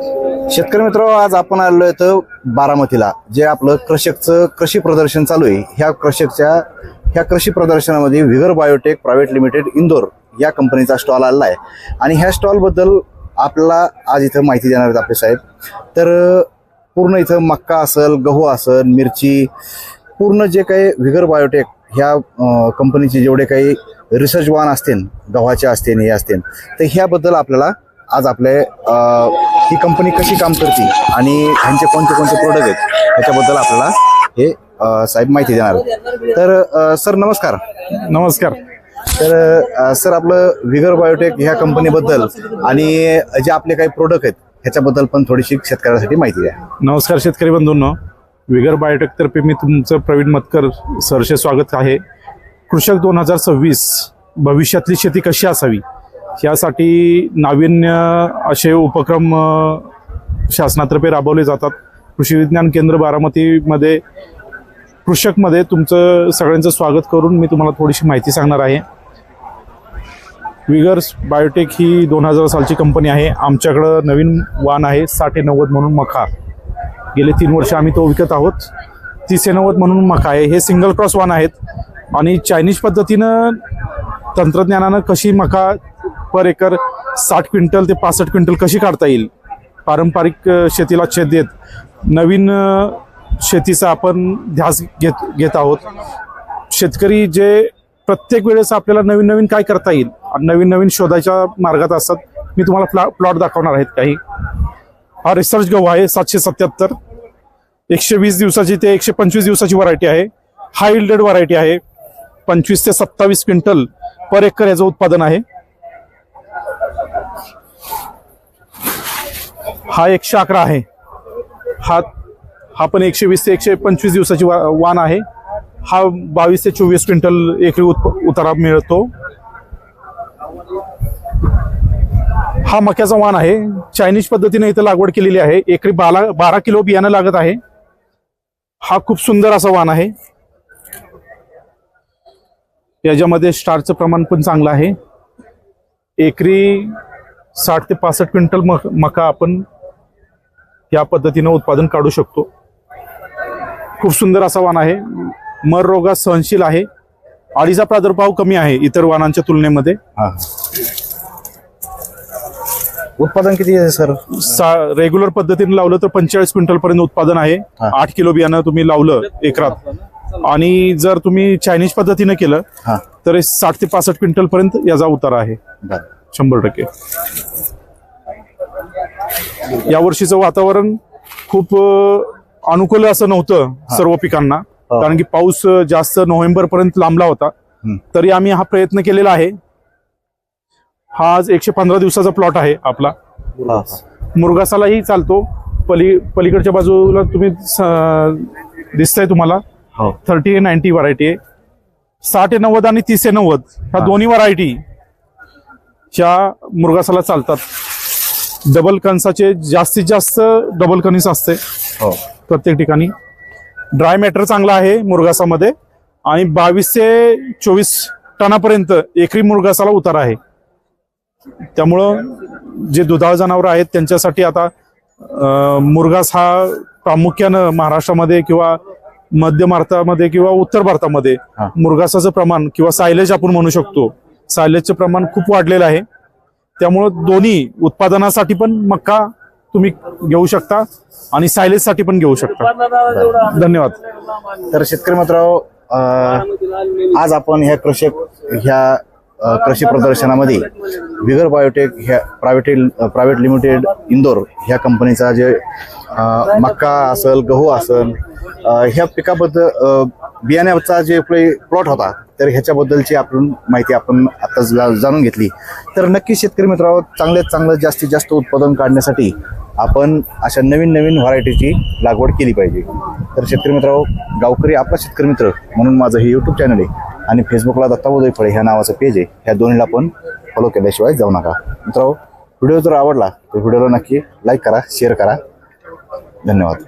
शेतकरी मित्र आज आपण आलेलो इथं बारामतीला जे आपलं कृषकचं कृषी प्रदर्शन चालू आहे. ह्या कृषकच्या ह्या कृषी प्रदर्शनामध्ये Vigor biotech private limited Indore या कंपनीचा स्टॉल आलेला आहे. आणि ह्या स्टॉलबद्दल आपल्याला आज इथं माहिती देणार आहेत आपले साहेब. तर पूर्ण इथं मक्का असेल गहू असेल मिरची पूर्ण जे काही विगर बायोटेक ह्या कंपनीचे जेवढे काही रिसर्चवान असतील गव्हाचे असतील हे असतील तर ह्याबद्दल आपल्याला आज आपले ही कंपनी कशी काम करते आणि ह्यांचे कोणते कोणते प्रोडक्ट आहेत ह्याच्याबद्दल आपल्याला हे साहेब माहिती देणार. तर सर नमस्कार. नमस्कार. तर सर आपलं विगर बायोटेक ह्या कंपनीबद्दल आणि जे आपले काही प्रोडक्ट आहेत ह्याच्याबद्दल पण थोडीशी शेतकऱ्यासाठी माहिती द्या. नमस्कार शेतकरी बंधूंनो. विगर बायोटेक तर्फे मी तुमचं प्रवीण मतकर सरसे स्वागत आहे. कृषक दोन हजार सव्वीस भविष्यातली शेती कशी असावी? यासाठी नाविन्य असे उपक्रम शासनातर्फे राबवले जातात. कृषी विज्ञान केंद्र बारामतीमध्ये कृषकमध्ये तुमचं सगळ्यांचं स्वागत करून मी तुम्हाला थोडीशी माहिती सांगणार आहे. विगर्स बायोटेक ही दोन हजार सालची कंपनी आहे. आमच्याकडं नवीन वाण आहे साठे नव्वद म्हणून मखा. गेले तीन वर्ष आम्ही तो विकत आहोत. तीसशे नव्वद म्हणून मका आहे. हे सिंगल क्रॉस वाण आहेत. आणि चायनीज पद्धतीनं तंत्रज्ञानानं कशी मका पर एकर साठ क्विंटल ते पासष्ट क्विंटल कशी काढता येईल? पारंपरिक शेतीला छेद देत नवीन शेतीचा आपण ध्यास घेत घेत आहोत. शेतकरी जे प्रत्येक वेळेस आपल्याला नवीन नवीन काय करता येईल आणि नवीन नवीन शोधाच्या मार्गात असतात मी तुम्हाला प्लॉ प्लॉट दाखवणार आहेत काही. हा रिसर्च गहू आहे सातशे सत्याहत्तर. एकशे वीस दिवसाची ते एकशे पंचवीस दिवसाची व्हरायटी आहे. हाय इल्डेड व्हरायटी आहे. पंचवीस ते सत्तावीस क्विंटल पर एकर याचं उत्पादन आहे. हा एकशे अकरा आहे. हा हा पण एकशे वीस ते एकशे पंचवीस दिवसाची वा- वाण आहे. हा बावीस ते चोवीस क्विंटल एकरी उत्प- उतारा मिळतो. हा मक्याचा वाण आहे. चायनीज पद्धतीने इथं लागवड केलेली आहे. एकरी बारा बारा किलो बियाणं लागत आहे. हा खूप सुंदर असा वाण आहे. याच्यामध्ये स्टारचं प्रमाण पण चांगलं आहे. एकरी साठ ते पासष्ट क्विंटल मक मका आपण या पद्धतीनं उत्पादन काढू शकतो. खूप सुंदर असा वाण आहे. मर रोगात सहनशील आहे. अळीचा प्रादुर्भाव कमी आहे इतर वाणांच्या तुलनेमध्ये. उत्पादन किती आहे सर? रेग्युलर पद्धतीने लावलं तर पंचेचाळीस क्विंटल पर्यंत उत्पादन आहे. आठ किलो बियाणं तुम्ही लावलं एकरात. आणि जर तुम्ही चायनीज पद्धतीने केलं तर साठ ते पासष्ट क्विंटल पर्यंत याचा उतारा आहे. शंभर टक्के. या वर्षीचं वातावरण खूप अनुकूल असं नव्हतं सर्व पिकांना. कारण की पाऊस जास्त नोव्हेंबर पर्यंत लांबला होता. तरी आम्ही हा प्रयत्न केलेला आहे. हा आज एकशे पंधरा दिवसाचा प्लॉट आहे आपला. हा मुरगासालाही चालतो. पली पलीकडच्या बाजूला तुम्ही दिसतंय तुम्हाला. हो. थर्टी नाईन्टी व्हरायटी आहे. साठ ए नव्वद आणि तीस ए नव्वद. ह्या हा. दोन्ही व्हरायटी च्या मुरगासाला चालतात. डबल कणसाचे जास्तीत जास्त डबल कणीस असते. हो. प्रत्येक ठिकाणी. ड्राय मॅटर चांगला आहे मुरगासामध्ये. आणि बावीस ते चोवीस टनापर्यंत एकरी मुरगासाला उतार आहे. त्यामुळं जे दुधाळ जनावरं आहेत त्यांच्यासाठी आता मुरगास हा प्रामुख्यानं महाराष्ट्रामध्ये किंवा मध्य भारतामध्ये किंवा उत्तर भारतामध्ये. मुरगासाचं प्रमाण किंवा सायलेज आपण म्हणू शकतो. सायलेजचं प्रमाण खूप वाढलेलं आहे. त्यामुळं दोन्ही उत्पादनासाठी पण मक्का तुम्ही घेऊ शकता आणि सायलेजसाठी पण घेऊ शकता. धन्यवाद. तर शेतकरी मित्र आज आपण ह्या कृषक ह्या कृषी प्रदर्शनामध्ये विगर बायोटेक ह्या प्रायव्हेट प्रायव्हेट लिमिटेड इंदोर ह्या कंपनीचा जे मक्का असेल गहू असेल ह्या पिकाबद्दल बियाण्याचा जे प्लॉट होता तर ह्याच्याबद्दलची आपण माहिती आपण आता जा- जाणून घेतली. तर नक्की शेतकरी मित्रांनो चांगल्यात चांगलं जास्तीत जास्त उत्पादन काढण्यासाठी आपण अशा नवीन नवीन व्हरायटीची लागवड केली पाहिजे. तर शेतकरी मित्रांनो गावकरी आपला शेतकरी मित्र म्हणून माझं हे यूट्यूब चॅनल आहे. आणि फेसबुकला दत्ताबोधई फळे ह्या नावाचं पेज आहे ह्या दोन्हीला पण फॉलो केल्याशिवाय जाऊ नका. मित्रांनो व्हिडिओ जर आवडला तर व्हिडिओला नक्की लाईक करा शेअर करा. धन्यवाद.